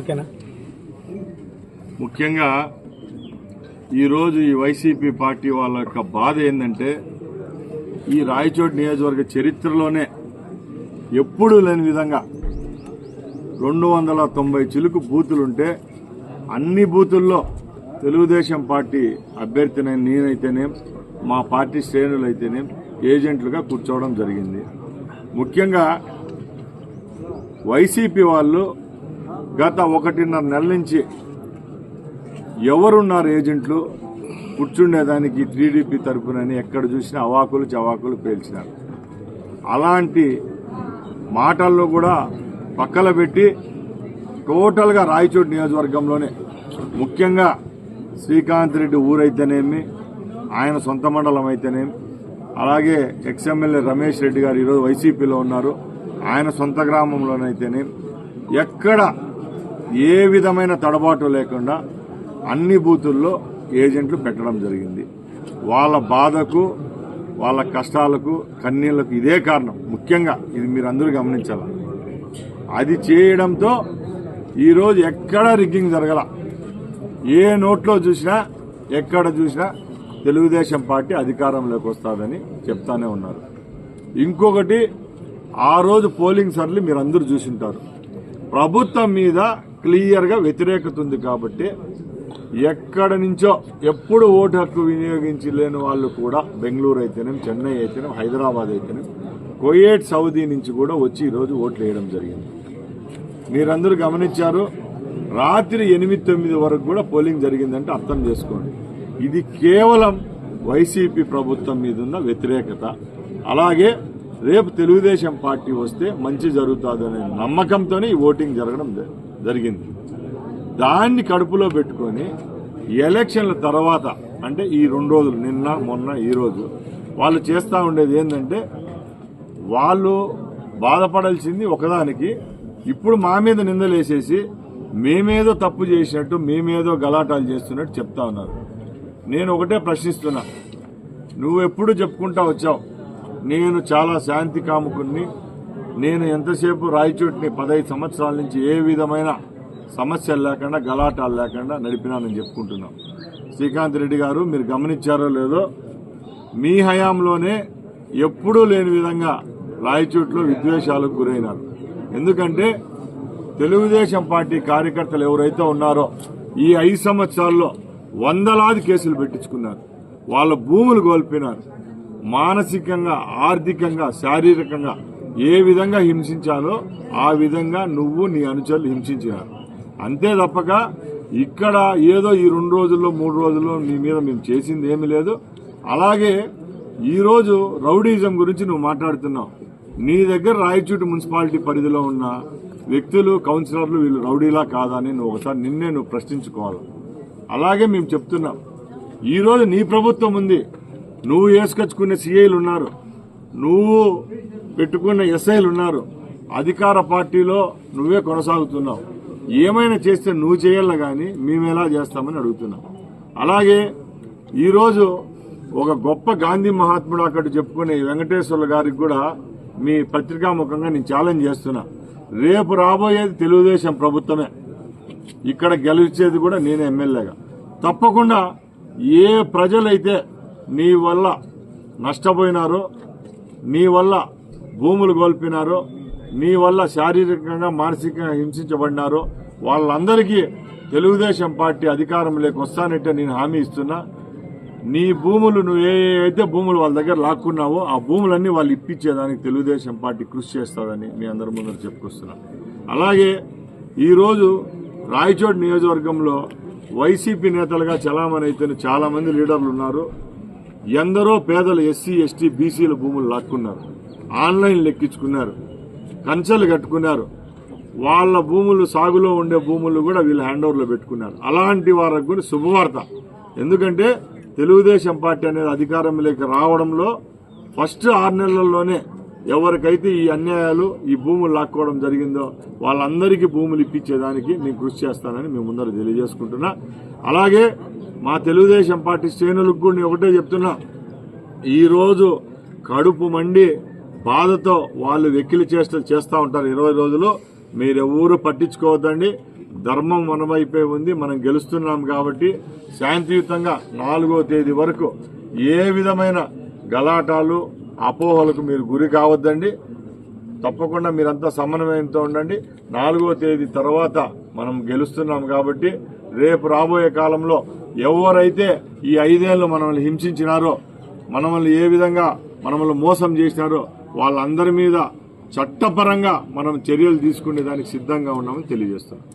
ఓకేనా? ముఖ్యంగా ఈరోజు ఈ వైసీపీ పార్టీ వాళ్ళ యొక్క బాధ ఏంటంటే ఈ రాయచోటి నియోజకవర్గ చరిత్రలోనే ఎప్పుడూ లేని విధంగా రెండు వందల తొంభై చిలుకు బూతులుంటే అన్ని బూతుల్లో తెలుగుదేశం పార్టీ అభ్యర్థిని నేనైతేనేం మా పార్టీ శ్రేణులైతేనేం ఏజెంట్లుగా కూర్చోవడం జరిగింది. ముఖ్యంగా వైసీపీ వాళ్ళు గత ఒకటిన్నర నెల నుంచి ఎవరున్నారు ఏజెంట్లు? కూర్చుండేదానికి టీడీపీ తరపునని ఎక్కడ చూసినా అవాకులు చవాకులు పేల్చినారు. అలాంటి మాటల్లో కూడా పక్కన పెట్టి టోటల్గా రాయచోటి నియోజకవర్గంలోనే ముఖ్యంగా శ్రీకాంత్ రెడ్డి ఊరైతేనేమి ఆయన సొంత మండలం అయితేనేమి అలాగే ఎక్స్ఎమ్మెల్యే రమేష్ రెడ్డి గారు ఈరోజు వైసీపీలో ఉన్నారు ఆయన సొంత గ్రామంలోనైతేనేమి ఎక్కడ ఏ విధమైన తడబాటు లేకుండా అన్ని బూతుల్లో ఏజెంట్లు పెట్టడం జరిగింది. వాళ్ళ బాధకు వాళ్ళ కష్టాలకు కన్నీళ్ళకు ఇదే కారణం. ముఖ్యంగా ఇది మీరు అందరూ గమనించాలి. అది చేయడంతో ఈరోజు ఎక్కడ రిగ్గింగ్ జరగల. ఏ నోట్లో చూసినా ఎక్కడ చూసినా తెలుగుదేశం పార్టీ అధికారంలోకి వస్తుందని చెప్తానే ఉన్నారు. ఇంకొకటి ఆ రోజు పోలింగ్ సర్లు మీరు అందరూ చూసింటారు. ప్రభుత్వం మీద క్లియర్గా వ్యతిరేకత ఉంది కాబట్టి ఎక్కడి నుంచో ఎప్పుడు ఓటు హక్కు వినియోగించలేని వాళ్ళు కూడా బెంగళూరు అయితేనేం చెన్నై అయితేనేం హైదరాబాద్ అయితేనేం కోయేట్ సౌదీ నుంచి కూడా వచ్చి ఈరోజు ఓట్లు వేయడం జరిగింది. మీరందరూ గమనించారు రాత్రి ఎనిమిది తొమ్మిది వరకు కూడా పోలింగ్ జరిగిందంటే అర్థం చేసుకోండి. ఇది కేవలం వైసీపీ ప్రభుత్వం మీద ఉన్న వ్యతిరేకత. అలాగే రేపు తెలుగుదేశం పార్టీ వస్తే మంచి జరుగుతుందనే నమ్మకంతోనే ఈ ఓటింగ్ జరగడం జరిగింది జరిగింది. దాన్ని కడుపులో పెట్టుకొని ఎలక్షన్ల తర్వాత అంటే ఈ రెండు రోజులు నిన్న మొన్న ఈ వాళ్ళు చేస్తూ ఉండేది ఏంటంటే వాళ్ళు బాధపడాల్సింది ఒకదానికి ఇప్పుడు మా మీద నిందలేసేసి మేమేదో తప్పు చేసినట్టు మేమేదో గలాటాలు చేస్తున్నట్టు చెప్తా ఉన్నారు. నేను ఒకటే ప్రశ్నిస్తున్నా. నువ్వు ఎప్పుడు చెప్పుకుంటా వచ్చావు? నేను చాలా శాంతి కాముకుని నేను ఎంతసేపు రాయచోటిని పదహైదు సంవత్సరాల నుంచి ఏ విధమైన సమస్యలు లేకుండా గలాటాలు లేకుండా నడిపినానని చెప్పుకుంటున్నాం. శ్రీకాంత్ రెడ్డి గారు మీరు గమనించారో లేదో మీ హయాంలోనే ఎప్పుడూ లేని విధంగా రాయచోట్లో విద్వేషాలకు గురైనారు. ఎందుకంటే తెలుగుదేశం పార్టీ కార్యకర్తలు ఎవరైతే ఉన్నారో ఈ ఐదు సంవత్సరాల్లో వందలాది కేసులు పెట్టించుకున్నారు. వాళ్ళ భూములు కోల్పోయినారు. మానసికంగా ఆర్థికంగా శారీరకంగా ఏ విధంగా హింసించాలో ఆ విధంగా నువ్వు నీ అనుచరులు హింసించినారు. అంతే తప్పక ఇక్కడ ఏదో ఈ రెండు రోజుల్లో మూడు రోజుల్లో నీ మీద మేము చేసింది ఏమీ లేదు. అలాగే ఈరోజు రౌడీజం గురించి నువ్వు మాట్లాడుతున్నావు. నీ దగ్గర రాయచూటి మున్సిపాలిటీ పరిధిలో ఉన్న వ్యక్తులు కౌన్సిలర్లు వీళ్ళు రౌడీలా కాదా అని నువ్వు ఒకసారి నిన్నే నువ్వు ప్రశ్నించుకోవాలి. అలాగే మేము చెప్తున్నాం. ఈరోజు నీ ప్రభుత్వం ఉంది. నువ్వు వేసుకొచ్చుకునే సీఐలు ఉన్నారు. నువ్వు పెట్టుకున్న ఎస్ఐలు ఉన్నారు. అధికార పార్టీలో నువ్వే కొనసాగుతున్నావు. ఏమైనా చేస్తే నువ్వు చేయాలి కానీ మేము ఎలా చేస్తామని అడుగుతున్నాం. అలాగే ఈరోజు ఒక గొప్ప గాంధీ మహాత్ముడు అక్కడ చెప్పుకునే వెంకటేశ్వర్లు గారికి కూడా మీ పత్రికాముఖంగా నేను ఛాలెంజ్ చేస్తున్నా. రేపు రాబోయేది తెలుగుదేశం ప్రభుత్వమే. ఇక్కడ గెలిచేది కూడా నేనే ఎమ్మెల్యేగా. తప్పకుండా ఏ ప్రజలైతే నీ వల్ల నష్టపోయినారో నీ వల్ల భూములు కోల్పోయినారో నీ వల్ల శారీరకంగా మానసికంగా హింసించబడినారో వాళ్ళందరికీ తెలుగుదేశం పార్టీ అధికారం వస్తానంటే నేను హామీ ఇస్తున్నా. నీ భూములు నువ్వు ఏ అయితే భూములు వాళ్ళ దగ్గర లాక్కున్నావో ఆ భూములన్నీ వాళ్ళు ఇప్పించేదానికి తెలుగుదేశం పార్టీ కృషి చేస్తుందని మీ అందరి ముందర చెప్పుకొస్తున్నా. అలాగే ఈరోజు రాయచోడ్ నియోజకవర్గంలో వైసీపీ నేతలుగా చలామణి అయితే చాలామంది లీడర్లు ఉన్నారు. ఎందరో పేదలు ఎస్సీ ఎస్టీ బీసీల భూములు లాక్కున్నారు. ఆన్లైన్ లెక్కించుకున్నారు. కంచెలు కట్టుకున్నారు. వాళ్ళ భూములు సాగులో ఉండే భూములు కూడా వీళ్ళు హ్యాండ్ ఓవర్లో పెట్టుకున్నారు. అలాంటి వారికి కూడా శుభవార్త. ఎందుకంటే తెలుగుదేశం పార్టీ అనేది అధికారంలోకి రావడంలో ఫస్ట్ ఆరు నెలల్లోనే ఎవరికైతే ఈ అన్యాయాలు ఈ భూములు లాక్కోవడం జరిగిందో వాళ్ళందరికీ భూములు ఇప్పించేదానికి నేను కృషి చేస్తానని మేము ముందర తెలియజేసుకుంటున్నా. అలాగే మా తెలుగుదేశం పార్టీ శ్రేణులకు కూడా నేను ఒకటే చెప్తున్నా. ఈరోజు కడుపు మండి బాధతో వాళ్ళు వెక్కిలి చేష్టలు చేస్తూ ఉంటారు ఇరవై రోజులు. మీరెవరు పట్టించుకోవద్దండి. ధర్మం మనమైపోయి ఉంది. మనం గెలుస్తున్నాం కాబట్టి శాంతియుతంగా నాలుగో తేదీ వరకు ఏ విధమైన గలాటాలు అపోహలకు మీరు గురి కావద్దండి. తప్పకుండా మీరంతా సమన్వయంతో ఉండండి. నాలుగో తేదీ తర్వాత మనం గెలుస్తున్నాం కాబట్టి రేపు రాబోయే కాలంలో ఎవరైతే ఈ ఐదేళ్ళు మనల్ని హింసించినారో మనల్ని ఏ విధంగా మనల్ని మోసం చేసినారో వాళ్ళందరి మీద చట్టపరంగా మనం చర్యలు తీసుకునే దానికి సిద్ధంగా ఉన్నామని తెలియజేస్తున్నాం.